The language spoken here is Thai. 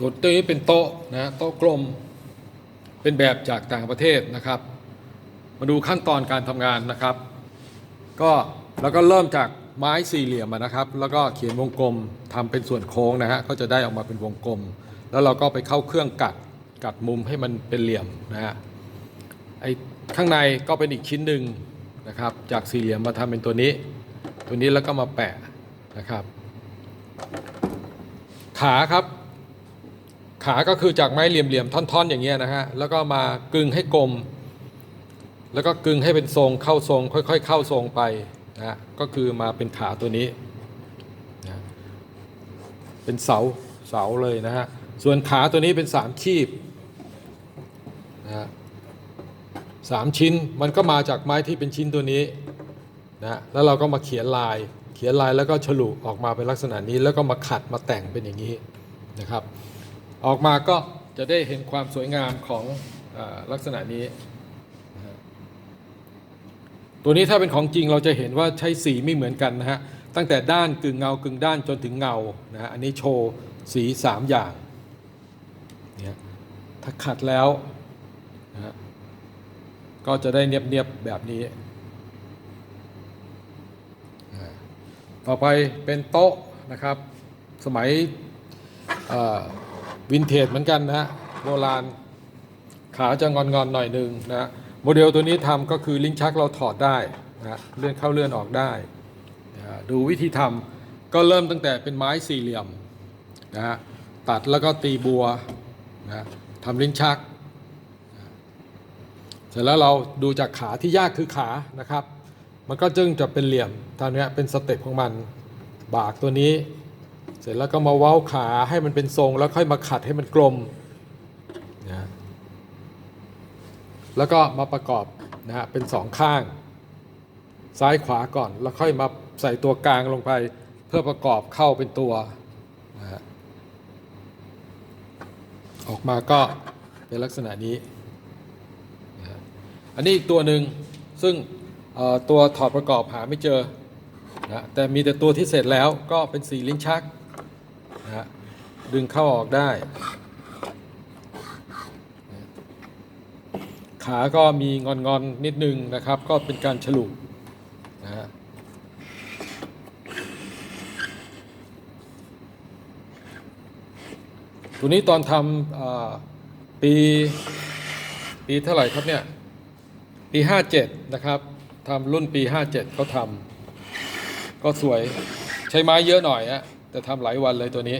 ตัวตัวนี้เป็นโต๊ะนะโต๊ะกลมเป็นแบบจากต่างประเทศนะครับ มาดูขั้นตอนการทำงานนะครับ ก็แล้วก็เริ่มจากไม้สี่เหลี่ยมนะครับ แล้วก็เขียนวงกลมทำเป็นส่วนโค้งนะฮะก็จะได้ออกมาเป็นวงกลม แล้วเราก็ไปเข้าเครื่องกัดกัดมุมให้มันเป็นเหลี่ยมนะฮะไอข้างในก็เป็นอีกชิ้นหนึ่งนะครับ จากสี่เหลี่ยมมาทำเป็นตัวนี้ ตัวนี้แล้วก็มาแปะนะครับ ขาครับ ขาก็คือจากไม้เหลี่ยมๆท่อนๆ อย่างเงี้ยนะฮะแล้วก็มากึงให้กลม แล้วก็กึงให้เป็นทรงเข้าทรง ค่อยๆ เข้าทรงไปนะฮะก็คือมาเป็นขาตัวนี้นะเป็นเสาเสาเลยนะฮะส่วนขาตัวนี้เป็นสามคีบนะฮะสามชิ้นมันก็มาจากไม้ที่เป็นชิ้นตัวนี้นะฮะแล้วเราก็มาเขียนลาย เขียนลายแล้วก็ฉลุออกมาเป็นลักษณะนี้ แล้วก็มาขัดมาแต่งเป็นอย่างนี้นะครับ ออกมาก็จะได้เห็นความสวยงามของอลักษณะนี้ ตัวนี้ถ้าเป็นของจริงเราจะเห็นว่าใช้สีไม่เหมือนกันนะฮะ ตั้งแต่ด้านกึ่งเงากึ่งด้านจนถึงเงานะฮะอันนี้โชว์สีสามอย่างเนี่ยถ้าขัดแล้วนะฮะก็จะได้เนียบๆแบบนี้ต่อไปเป็นโต๊ะนะครับ สมัย วินเทจเหมือนกันนะฮะโบราณ ขาจะงอนๆหน่อยหนึ่งนะฮะโมเดลตัวนี้ทำก็คือลิ้นชักเราถอดได้นะเลื่อนเข้าเลื่อนออกได้นะดูวิธีทำก็เริ่มตั้งแต่เป็นไม้สี่เหลี่ยมนะฮะตัดแล้วก็ตีบัวนะฮะทำลิ้นชัก เสร็จแล้วเราดูจากขาที่ยากคือขานะครับ มันก็จึงจะเป็นเหลี่ยมตอนนี้เป็นสเต็ปของมัน บากตัวนี้ เสร็จแล้วก็มาเว้าขาให้มันเป็นทรงแล้วค่อยมาขัดให้มันกลมนะแล้วก็มาประกอบนะฮะเป็นสองข้าง ซ้ายขวาก่อน แล้วค่อยมาใส่ตัวกลางลงไปเพื่อประกอบเข้าเป็นตัวนะฮะออกมาก็เป็นลักษณะนี้นะอันนี้อีกตัวหนึ่งซึ่งตัวถอดประกอบหาไม่เจอนะแต่มีแต่ตัวที่เสร็จแล้วก็เป็นสีลิ้นชัก นะฮะดึงเข้าออกได้ ขาก็มีงอนๆนนิดนึงนะครับ ก็เป็นการฉลุนะฮะตัวนี้ตอนทำปีปีเท่าไหร่ครับเนี่ยปี 57 นะครับทำรุ่นปี 57เขาทำก็สวยใช้ไม้เยอะหน่อยฮะ แต่ทำหลายวันเลยตัวนี้